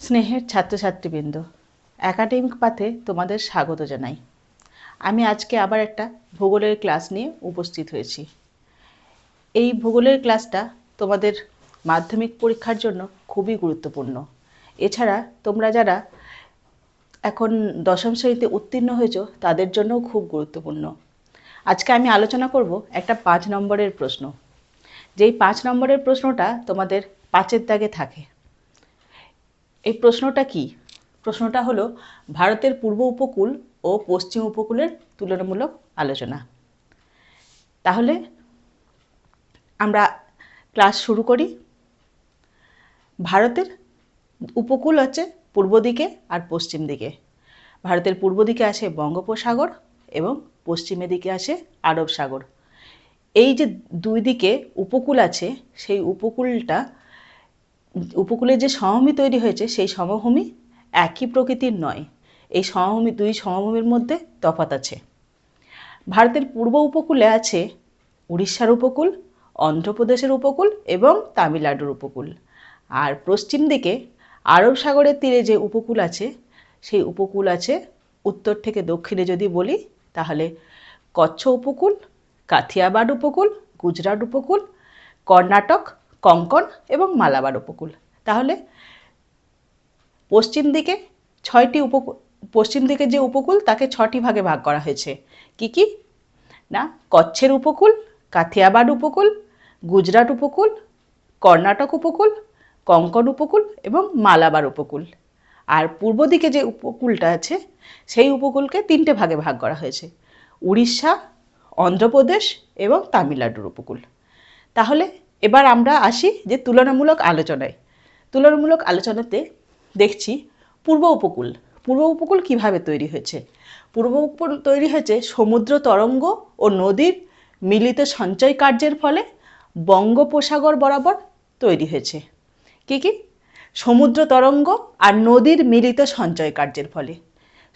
স্নেহের ছাত্রছাত্রীবৃন্দ, একাডেমিক পাথে তোমাদের স্বাগত জানাই। আমি আজকে আবার একটা ভূগোলের ক্লাস নিয়ে উপস্থিত হয়েছি। এই ভূগোলের ক্লাসটা তোমাদের মাধ্যমিক পরীক্ষার জন্য খুবই গুরুত্বপূর্ণ। এছাড়া তোমরা যারা এখন দশম শ্রেণীতে উত্তীর্ণ হয়েছ, তাদের জন্যও খুব গুরুত্বপূর্ণ। আজকে আমি আলোচনা করব একটা পাঁচ নম্বরের প্রশ্ন। যেই পাঁচ নম্বরের প্রশ্নটা তোমাদের পাঁচের দাগে থাকে। এই প্রশ্নটা কি? প্রশ্নটা হলো, ভারতের পূর্ব উপকূল ও পশ্চিম উপকূলের তুলনামূলক আলোচনা। তাহলে আমরা ক্লাস শুরু করি। ভারতের উপকূল হচ্ছে পূর্ব দিকে আর পশ্চিম দিকে। ভারতের পূর্ব দিকে আছে বঙ্গোপসাগর এবং পশ্চিমের দিকে আছে আরব সাগর এই যে দুই দিকে উপকূল আছে, সেই উপকূলটা উপকূলে যে সমভূমি তৈরি হয়েছে, সেই সমভূমি একই প্রকৃতির নয়। এই সমভূমি, দুই সমভূমির মধ্যে তফাত আছে। ভারতের পূর্ব উপকূলে আছে উড়িষ্যার উপকূল, অন্ধ্রপ্রদেশের উপকূল এবং তামিলনাড়ুর উপকূল। আর পশ্চিম দিকে আরব সাগরের তীরে যে উপকূল আছে, সেই উপকূল আছে উত্তর থেকে দক্ষিণে যদি বলি, তাহলে কচ্ছ উপকূল কাথিয়াবাড উপকূল, গুজরাট উপকূল, কর্ণাটক কঙ্কন এবং মালাবার উপকূল। তাহলে পশ্চিম দিকে ছয়টি উপকূল পশ্চিম দিকে যে উপকূল, তাকে ছটি ভাগে ভাগ করা হয়েছে। কি কি? না, কচ্ছের উপকূল, কাথিয়াবাড উপকূল, গুজরাট উপকূল, কর্ণাটক উপকূল, কঙ্কন উপকূল এবং মালাবার উপকূল। আর পূর্ব দিকে যে উপকূলটা আছে, সেই উপকূলকে তিনটে ভাগে ভাগ করা হয়েছে। উড়িষ্যা, অন্ধ্রপ্রদেশ এবং তামিলনাড়ুর উপকূল। তাহলে এবার আমরা আসি যে তুলনামূলক আলোচনায়। তুলনামূলক আলোচনাতে দেখছি পূর্ব উপকূল। পূর্ব উপকূল কীভাবে তৈরি হয়েছে? পূর্ব উপকূল তৈরি হয়েছে সমুদ্র তরঙ্গ ও নদীর মিলিত সঞ্চয় কার্যের ফলে বঙ্গোপসাগর বরাবর তৈরি হয়েছে। কি কি? সমুদ্র তরঙ্গ আর নদীর মিলিত সঞ্চয় কার্যের ফলে।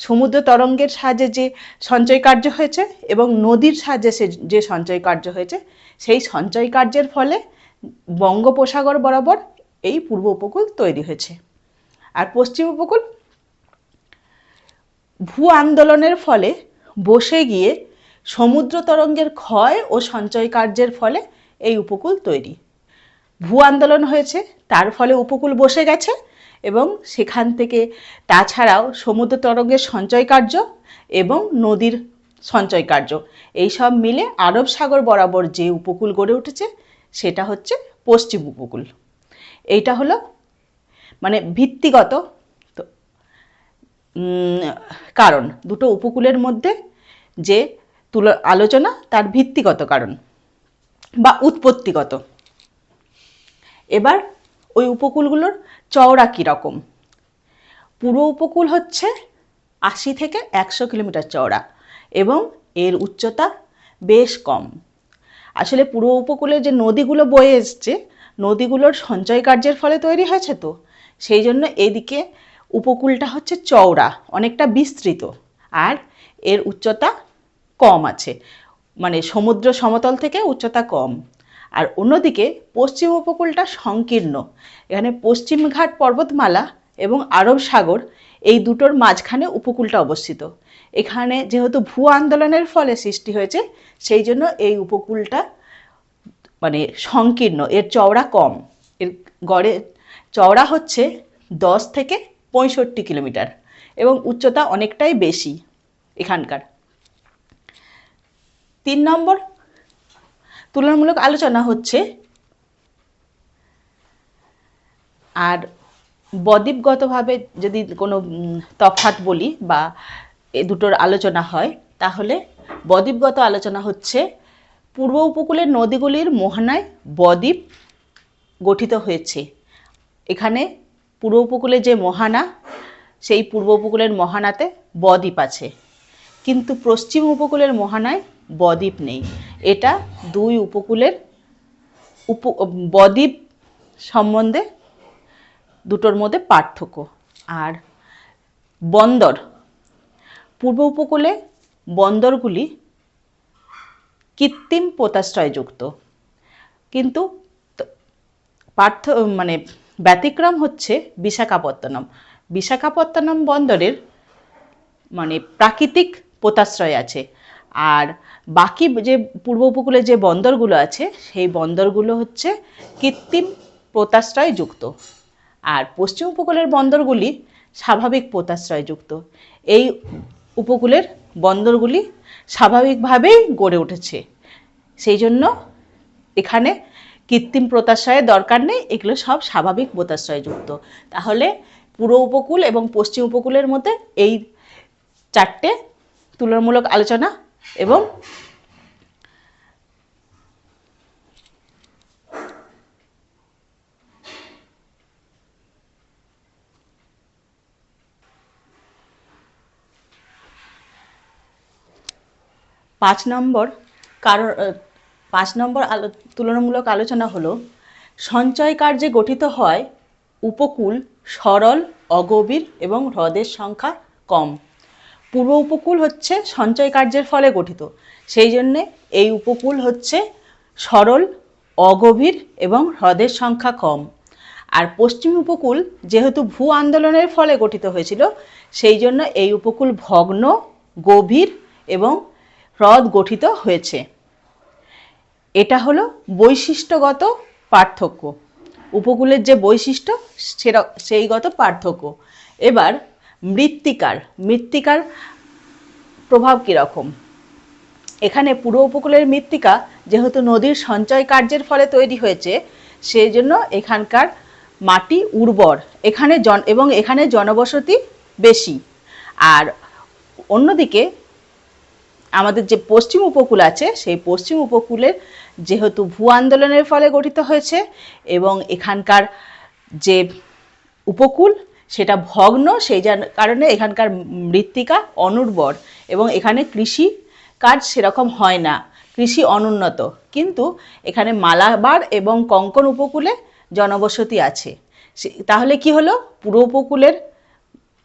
সমুদ্র তরঙ্গের সাহায্যে যে সঞ্চয় কার্য হয়েছে এবং নদীর সাহায্যে সে যে সঞ্চয় কার্য হয়েছে, সেই সঞ্চয় কার্যের ফলে বঙ্গোপসাগর বরাবর এই পূর্ব উপকূল তৈরি হয়েছে। আর পশ্চিম উপকূল ভূ আন্দোলনের ফলে বসে গিয়ে সমুদ্র তরঙ্গের ক্ষয় ও সঞ্চয় কার্যের ফলে এই উপকূল তৈরি। ভূ আন্দোলন হয়েছে, তার ফলে উপকূল বসে গেছে এবং সেখান থেকে তাছাড়াও সমুদ্র তরঙ্গের সঞ্চয় কার্য এবং নদীর সঞ্চয় কার্য, এইসব মিলে আরব সাগর বরাবর যে উপকূল গড়ে উঠেছে সেটা হচ্ছে পশ্চিম উপকূল। এইটা হলো মানে ভিত্তিগত কারণ। দুটো উপকূলের মধ্যে যে তুল, আলোচনা তার ভিত্তিগত কারণ বা উৎপত্তিগত। এবার ওই উপকূলগুলোর চওড়া কীরকম পুরো উপকূল হচ্ছে আশি থেকে একশো কিলোমিটার চওড়া এবং এর উচ্চতা বেশ কম। আসলে পূর্ব উপকূলে যে নদীগুলো বয়ে এসছে, নদীগুলোর সঞ্চয় কার্যের ফলে তৈরি হয়েছে তো? সেই জন্য এদিকে উপকূলটা হচ্ছে চওড়া, অনেকটা বিস্তৃত। আর এর উচ্চতা কম আছে মানে সমুদ্র সমতল থেকে উচ্চতা কম। আর অন্যদিকে পশ্চিম উপকূলটা সংকীর্ণ, এখানে পশ্চিমঘাট পর্বতমালা এবং আরব সাগর এই দুটোর মাঝখানে উপকূলটা অবস্থিত। এখানে যেহেতু ভূ আন্দোলনের ফলে সৃষ্টি হয়েছে, সেই জন্য এই উপকূলটা মানে সংকীর্ণ, এর চওড়া কম। এর গড়ে, চওড়া হচ্ছে দশ থেকে পঁয়ষট্টি কিলোমিটার এবং উচ্চতা অনেকটাই বেশি এখানকার। তিন নম্বর তুলনামূলক আলোচনা হচ্ছে, আর বদ্বীপগতভাবে যদি কোনো তফাৎ বলি বা এ দুটোর আলোচনা হয়, তাহলে বদ্বীপগত আলোচনা হচ্ছে পূর্ব উপকূলের নদীগুলির মোহনায় বদ্বীপ গঠিত হয়েছে। এখানে পূর্ব উপকূলে যে মহানা, সেই পূর্ব উপকূলের মহানাতে বদ্বীপ আছে। কিন্তু পশ্চিম উপকূলের মোহানায় বদ্বীপ নেই। এটা দুই উপকূলের উপ, বদ্বীপ সম্বন্ধে দুটোর মধ্যে পার্থক্য। আর বন্দর, পূর্ব উপকূলে বন্দরগুলি কৃত্রিম পোতাশ্রয়যুক্ত। কিন্তু পার্থ মানে ব্যতিক্রম হচ্ছে বিশাখাপত্তনম। বিশাখাপত্তনম বন্দরের মানে প্রাকৃতিক পোতাশ্রয় আছে। আর বাকি যে পূর্ব উপকূলে যে বন্দরগুলো আছে, সেই বন্দরগুলো হচ্ছে কৃত্রিম পোতাশ্রয় যুক্ত আর পশ্চিম উপকূলের বন্দরগুলি স্বাভাবিক পোতাশ্রয় যুক্ত এই উপকূলের বন্দরগুলি স্বাভাবিকভাবেই গড়ে উঠেছে। সেই জন্য এখানে কৃত্রিম পোতাশ্রয়ের দরকার নেই, এগুলো সব স্বাভাবিক পোতাশ্রয় যুক্ত তাহলে পূর্ব উপকূল এবং পশ্চিম উপকূলের মধ্যে এই চারটে তুলনামূলক আলোচনা এবং পাঁচ নম্বর কারণ পাঁচ নম্বর আলো তুলনামূলক আলোচনা হলো, সঞ্চয় কার্যে গঠিত হয় উপকূল সরল, অগভীর এবং হ্রদের সংখ্যা কম। পূর্ব উপকূল হচ্ছে সঞ্চয় কার্যের ফলে গঠিত। সেই জন্যে এই উপকূল হচ্ছে সরল, অগভীর এবং হ্রদের সংখ্যা কম। আর পশ্চিম উপকূল যেহেতু ভূ আন্দোলনের ফলে গঠিত হয়েছিল, সেই জন্য এই উপকূল ভগ্ন, গভীর এবং হ্রদ গঠিত হয়েছে। এটা হলো বৈশিষ্ট্যগত পার্থক্য। উপকূলের যে বৈশিষ্ট্য সেইগত পার্থক্য। এবার মৃত্তিকার মৃত্তিকার প্রভাব কীরকম? এখানে পুরো উপকূলের মৃত্তিকা যেহেতু নদীর সঞ্চয় কার্যের ফলে তৈরি হয়েছে সেই জন্য এখানকার মাটি উর্বর। এখানে জন, এবং এখানে জনবসতি বেশি। আর অন্যদিকে আমাদের যে পশ্চিম উপকূল আছে, সেই পশ্চিম উপকূলের যেহেতু ভূ আন্দোলনের ফলে গঠিত হয়েছে এবং এখানকার যে উপকূল, সেটা ভগ্ন, সেই কারণে এখানকার মৃত্তিকা অনুর্বর এবং এখানে কৃষি কাজ সেরকম হয় না। কৃষি অনুন্নত। কিন্তু এখানে মালাবার এবং কঙ্কন উপকূলে জনবসতি আছে। তাহলে কি হলো? পূর্ব উপকূলের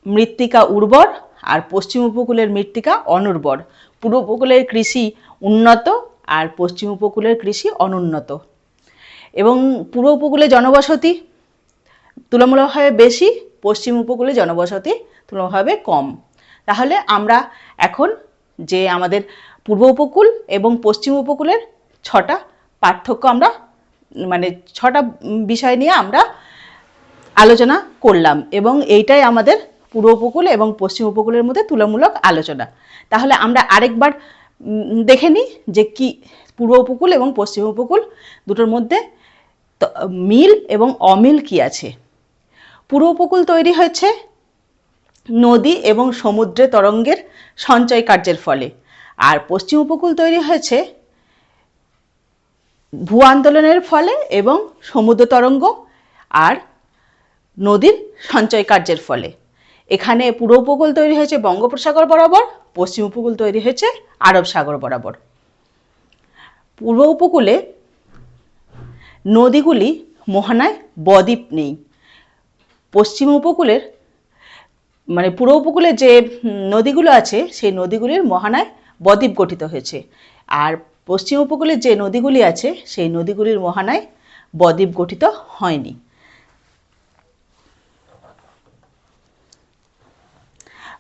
মৃত্তিকা উর্বর আর পশ্চিম উপকূলের মৃত্তিকা অনুর্বর। পূর্ব উপকূলের কৃষি উন্নত আর পশ্চিম উপকূলের কৃষি অনুন্নত। এবং পূর্ব উপকূলে জনবসতি তুলনামূলকভাবে বেশি, পশ্চিম উপকূলে জনবসতি তুলনামূলকভাবে কম। তাহলে আমরা এখন যে আমাদের পূর্ব উপকূল এবং পশ্চিম উপকূলের ছটা পার্থক্য আমরা মানে ছটা বিষয় নিয়ে আমরা আলোচনা করলাম এবং এইটাই আমাদের পূর্ব উপকূল এবং পশ্চিম উপকূলের মধ্যে তুলনামূলক আলোচনা। তাহলে আমরা আরেকবার দেখে নিই যে কি পূর্ব উপকূল এবং পশ্চিম উপকূল দুটোর মধ্যে মিল এবং অমিল কি আছে? পূর্ব উপকূল তৈরি হয়েছে নদী এবং সমুদ্রে তরঙ্গের সঞ্চয় কার্যের ফলে। আর পশ্চিম উপকূল তৈরি হয়েছে ভূ আন্দোলনের ফলে এবং সমুদ্র তরঙ্গ আর নদীর সঞ্চয় কার্যের ফলে। এখানে পূর্ব উপকূল তৈরি হয়েছে বঙ্গোপসাগর বরাবর, পশ্চিম উপকূল তৈরি হয়েছে আরব সাগর বরাবর। পূর্ব উপকূলে নদীগুলি মোহনায় বদ্বীপ নেই। পশ্চিম উপকূলের মানে পূর্ব উপকূলে যে নদীগুলো আছে, সেই নদীগুলির মহানায় বদ্বীপ গঠিত হয়েছে। আর পশ্চিম উপকূলে যে নদীগুলি আছে, সেই নদীগুলির মহানায় বদ্বীপ গঠিত হয়নি।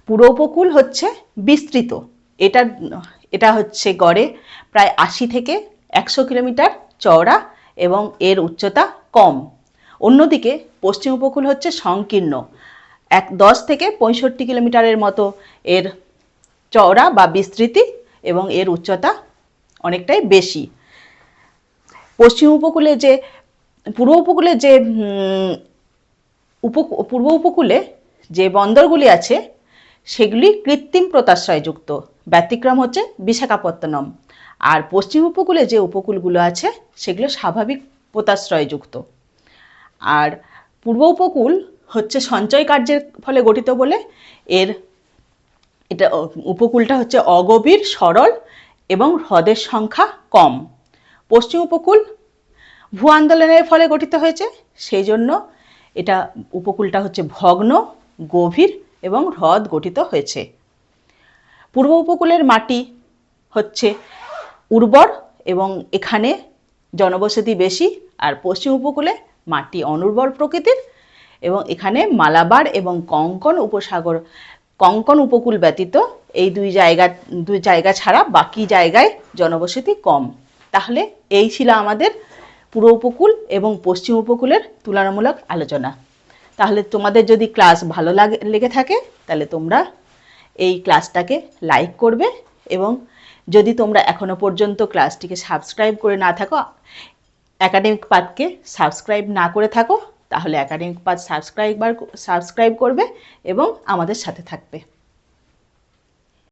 পূর্ব উপকূল হচ্ছে বিস্তৃত। এটা এটা হচ্ছে গড়ে প্রায় আশি থেকে একশো কিলোমিটার চওড়া এবং এর উচ্চতা কম। অন্যদিকে পশ্চিম উপকূল হচ্ছে সংকীর্ণ। এক, দশ থেকে পঁয়ষট্টি কিলোমিটারের মতো এর চওড়া বা বিস্তৃতি এবং এর উচ্চতা অনেকটাই বেশি। পশ্চিম উপকূলে যে, পূর্ব উপকূলে যে উপ- পূর্ব উপকূলে যে বন্দরগুলি আছে সেগুলি কৃত্রিম প্রতাশ্রয়যুক্ত ব্যতিক্রম হচ্ছে বিশাখাপত্তনম। আর পশ্চিম উপকূলে যে উপকূলগুলো আছে, সেগুলো স্বাভাবিক পোতাশ্রয়যুক্ত আর পূর্ব উপকূল হচ্ছে সঞ্চয় কার্যের ফলে গঠিত বলে। এর এটা উপকূলটা হচ্ছে অগভীর, সরল এবং হ্রদের সংখ্যা কম। পশ্চিম উপকূল ভূ আন্দোলনের ফলে গঠিত হয়েছে। সেই জন্য এটা উপকূলটা হচ্ছে ভগ্ন, গভীর এবং হ্রদ গঠিত হয়েছে। পূর্ব উপকূলের মাটি হচ্ছে উর্বর এবং এখানে জনবসতি বেশি, আর পশ্চিম উপকূলে মাটি অনুর্বর প্রকৃতির এবং এখানে মালাবার এবং কঙ্কন উপসাগর, কঙ্কন উপকূল ব্যতীত এই দুই জায়গা দুই জায়গা ছাড়া বাকি জায়গায় জনবসতি কম। তাহলে এই ছিল আমাদের পূর্ব উপকূল এবং পশ্চিম উপকূলের তুলনামূলক আলোচনা। তাহলে তোমাদের যদি ক্লাস ভালো লাগে, লেগে থাকে, তাহলে তোমরা এই ক্লাসটাকে লাইক করবে এবং যদি তোমরা এখনও পর্যন্ত ক্লাসটিকে সাবস্ক্রাইব করে না থাকো অ্যাকাডেমিক পাথকে সাবস্ক্রাইব না করে থাকো, তাহলে অ্যাকাডেমিক পাথ সাবস্ক্রাইবার সাবস্ক্রাইব করবে এবং আমাদের সাথে থাকবে।